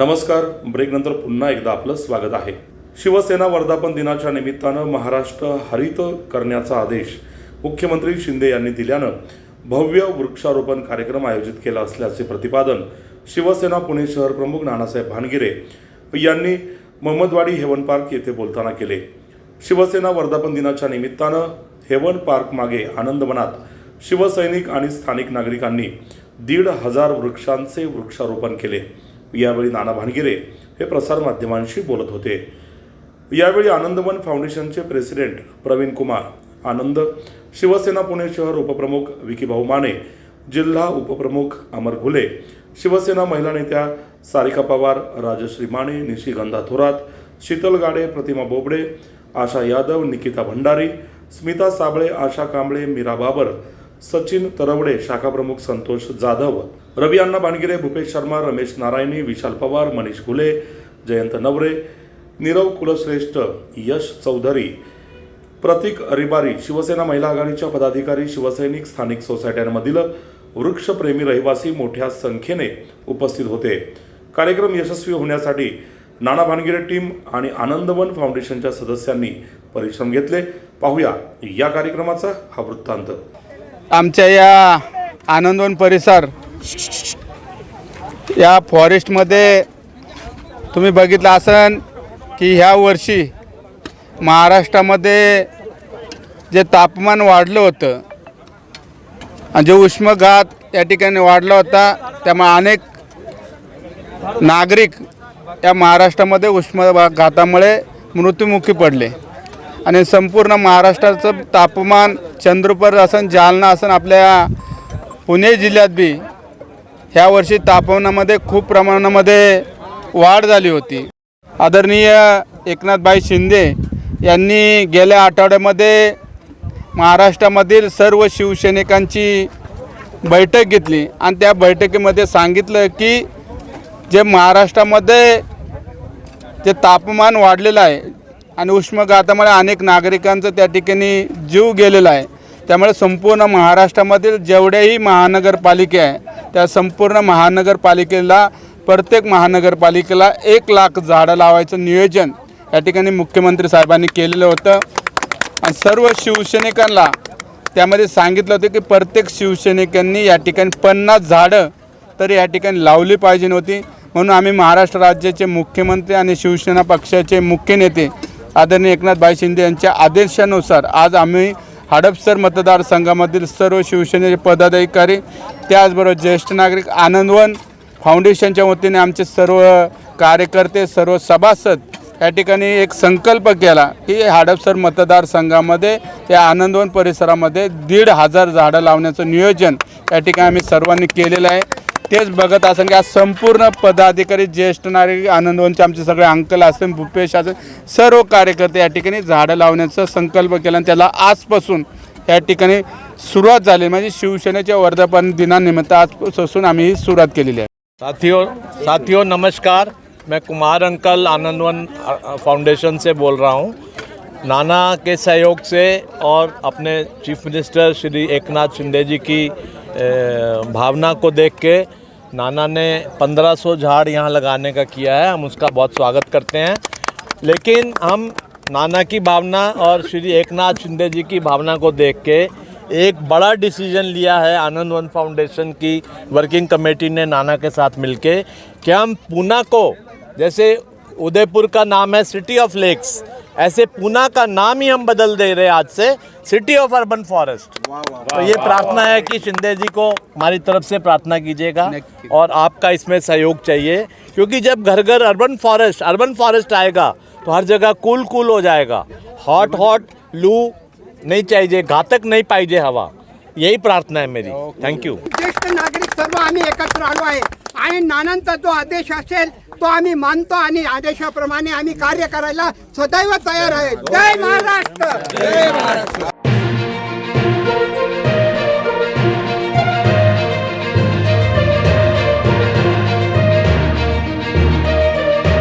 नमस्कार. ब्रेकनंतर पुन्हा एकदा आपलं स्वागत आहे. शिवसेना वर्धापन दिनाच्या निमित्तानं महाराष्ट्र हरित करण्याचा आदेश मुख्यमंत्री शिंदे यांनी दिल्यानं भव्य वृक्षारोपण कार्यक्रम आयोजित केला असल्याचे प्रतिपादन शिवसेना पुणे शहर प्रमुख नानासाहेब भानगिरे यांनी मोहम्मदवाडी हेवन पार्क येथे बोलताना केले. शिवसेना वर्धापन दिनाच्या निमित्तानं हेवन पार्क मागे आनंदवनात शिवसैनिक आणि स्थानिक नागरिकांनी दीड हजार वृक्षांचे वृक्षारोपण केले. यावेळी नाना भानगिरे हे प्रसारमाध्यमांशी बोलत होते. यावेळी आनंदवन फाउंडेशनचे प्रेसिडेंट प्रवीण कुमार आनंद शिवसेना पुणे शहर उपप्रमुख विकीभाऊ माने जिल्हा उपप्रमुख अमर घुले शिवसेना महिला नेत्या सारिका पवार राजश्री माने निशिगंधा थोरात शीतल गाडे प्रतिमा बोबडे आशा यादव निकिता भंडारी स्मिता साबळे आशा कांबळे मीरा बाबर सचिन तरवडे शाखाप्रमुख संतोष जाधव रवी अण्णा बाणगिरे भूपेश शर्मा रमेश नारायणी विशाल पवार मनीष घुले जयंत नवरे नीरव कुलश्रेष्ठ यश चौधरी प्रतीक अरिबारी शिवसेना महिला आघाडीच्या पदाधिकारी शिवसैनिक स्थानिक सोसायट्यांमधील वृक्षप्रेमी रहिवासी मोठ्या संख्येने उपस्थित होते. कार्यक्रम यशस्वी होण्यासाठी नाना भानगिरे टीम आणि आनंदवन फाउंडेशनच्या सदस्यांनी परिश्रम घेतले. पाहूया या कार्यक्रमाचा हा वृत्तांत. आमच्या या आनंदवन परिसर या फॉरेस्टमध्ये तुम्ही बघितलं असन की ह्या वर्षी महाराष्ट्रामध्ये जे तापमान वाढलं होतं आणि जे उष्मघात या ठिकाणी वाढला होता त्यामुळे अनेक नागरिक या महाराष्ट्रामध्ये उष्मघातामुळे मृत्युमुखी पडले. आणि संपूर्ण महाराष्ट्राचं तापमान चंद्रपूर असन जालना असन आपल्या पुणे जिल्ह्यात बी ह्या वर्षी तापमानामध्ये खूप प्रमाणामध्ये वाढ झाली होती. आदरणीय एकनाथभाई शिंदे यांनी गेल्या आठवड्यामध्ये महाराष्ट्रामधील सर्व शिवसैनिकांची बैठक घेतली आणि त्या बैठकीमध्ये सांगितलं की जे महाराष्ट्रामध्ये जे तापमान वाढलेलं आहे आणि उष्माघातामुळे अनेक नागरिकांचं त्या ठिकाणी जीव गेलेला आहे. त्यामुळे संपूर्ण महाराष्ट्रामधील जेवढ्याही महानगरपालिका आहे त्या संपूर्ण महानगरपालिकेला प्रत्येक महानगरपालिकेला एक लाख झाडं लावायचं नियोजन या ठिकाणी मुख्यमंत्री साहेबांनी केलेलं होतं. आणि सर्व शिवसैनिकांना त्यामध्ये सांगितलं होतं की प्रत्येक शिवसैनिकांनी या ठिकाणी पन्नास झाडं तरी या ठिकाणी लावली पाहिजे नव्हती म्हणून आम्ही महाराष्ट्र राज्याचे मुख्यमंत्री आणि शिवसेना पक्षाचे मुख्य नेते आदरणीय एकनाथभाई शिंदे यांच्या आदेशानुसार आज आम्ही हडपसर मतदारसंघामधील सर्व शिवसेनेचे पदाधिकारी त्याचबरोबर ज्येष्ठ नागरिक आनंदवन फाउंडेशनच्या वतीने आमचे सर्व कार्यकर्ते सर्व सभासद या ठिकाणी एक संकल्प केला की हडपसर मतदारसंघामध्ये या आनंदवन परिसरामध्ये दीड हजार झाडं लावण्याचं नियोजन या ठिकाणी आम्ही सर्वांनी केलेलं आहे. तेच बघत असेल की आज संपूर्ण पदाधिकारी ज्येष्ठ नागरिक आनंदवनचे आमचे सगळे अंकल असेल भूपेश असेल सर्व कार्यकर्ते या ठिकाणी झाडं लावण्याचा संकल्प केला आणि त्याला आजपासून या ठिकाणी सुरुवात झाली. म्हणजे शिवसेनेच्या वर्धापन दिनानिमित्त आजपासून आम्ही ही सुरुवात केलेली आहे. साथियों साथियों नमस्कार. मैं कुमार अंकल आनंदवन फाउंडेशन से बोल रहा हूँ. नाना के सहयोग से और अपने चीफ मिनिस्टर श्री एकनाथ शिंदे जी की भावना को देख के नाना ने 1500 झाड़ यहाँ लगाने का किया है। हम उसका बहुत स्वागत करते हैं। लेकिन हम नाना की भावना और श्री एकनाथ शिंदे जी की भावना को देख के एक बड़ा डिसीज़न लिया है आनंद वन फाउंडेशन की वर्किंग कमेटी ने नाना के साथ मिलके कि हम पूना को, जैसे उदयपुर का नाम है सिटी ऑफ़ लेक्स ऐसे पूना का नाम ही हम बदल दे रहे आज से। City of urban forest. तो ये प्रार्थना है कि शिंदे जी को हमारी तरफ़ से प्रार्थना कीजिएगा और आपका इसमें सहयोग चाहिए। क्योंकि जब घर घर अर्बन फॉरेस्ट अर्बन फॉरेस्ट आएगा तो हर जगह कूल कूल हो जाएगा। हॉट हॉट लू नहीं चाहिए घातक नहीं पाहिजे हवा। यही प्रार्थना है मेरी। थैंक यू ज्येष्ठ नागरिक सर्व आम्ही एकत्र आलो आहे आणि नानांचा जो आदेश असेल तो आम्ही मानतो आणि आदेशाप्रमाणे आम्ही कार्य करायला सदैव तयार आहे. जय महाराष्ट्र!